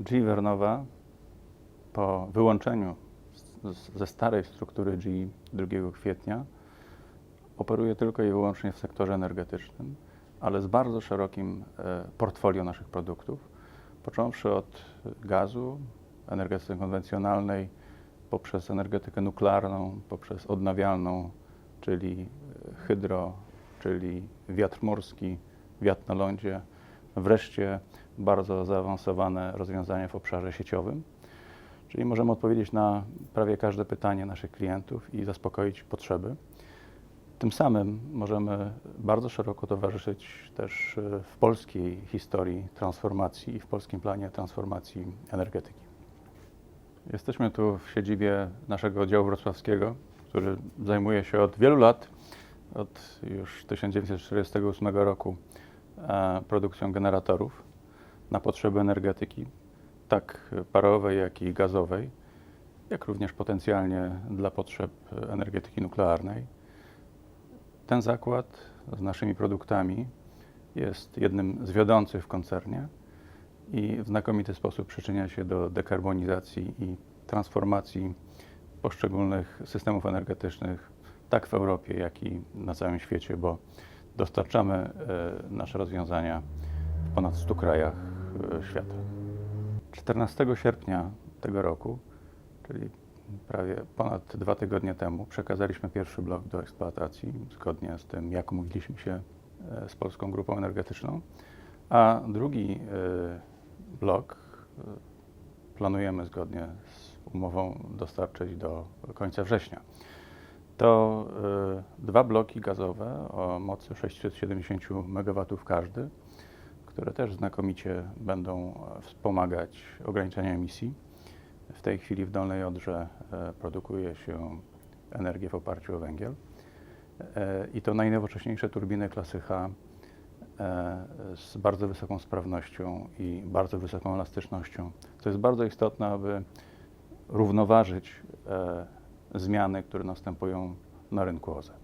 GE Vernowa po wyłączeniu ze starej struktury GE 2 kwietnia operuje tylko i wyłącznie w sektorze energetycznym, ale z bardzo szerokim e, portfolio naszych produktów, począwszy od gazu, energetyki konwencjonalnej, poprzez energetykę nuklearną, poprzez odnawialną, czyli e, hydro, czyli wiatr morski, wiatr na lądzie, wreszcie bardzo zaawansowane rozwiązania w obszarze sieciowym. Czyli możemy odpowiedzieć na prawie każde pytanie naszych klientów i zaspokoić potrzeby. Tym samym możemy bardzo szeroko towarzyszyć też e, w polskiej historii transformacji i w polskim planie transformacji energetyki. Jesteśmy tu w siedzibie naszego oddziału wrocławskiego, który zajmuje się od wielu lat, od już 1948 roku, e, produkcją generatorów na potrzeby energetyki, tak parowej, jak i gazowej, jak również potencjalnie dla potrzeb energetyki nuklearnej. Ten zakład z naszymi produktami jest jednym z wiodących w koncernie i w znakomity sposób przyczynia się do dekarbonizacji i transformacji poszczególnych systemów energetycznych, tak w Europie, jak i na całym świecie, bo dostarczamy e, nasze rozwiązania w ponad 100 krajach świata. 14 sierpnia tego roku, czyli prawie ponad dwa tygodnie temu, przekazaliśmy pierwszy blok do eksploatacji, zgodnie z tym, jak umówiliśmy się e, z Polską Grupą Energetyczną, a drugi e, blok e, planujemy zgodnie z umową dostarczyć do końca września. To dwa bloki gazowe o mocy 670 MW każdy, które też znakomicie będą wspomagać ograniczenie emisji. W tej chwili w Dolnej Odrze e, produkuje się energię w oparciu o węgiel E, i to najnowocześniejsze turbiny klasy H e, z bardzo wysoką sprawnością i bardzo wysoką elastycznością. To jest bardzo istotne, aby równoważyć e, zmiany, które następują na rynku OZE.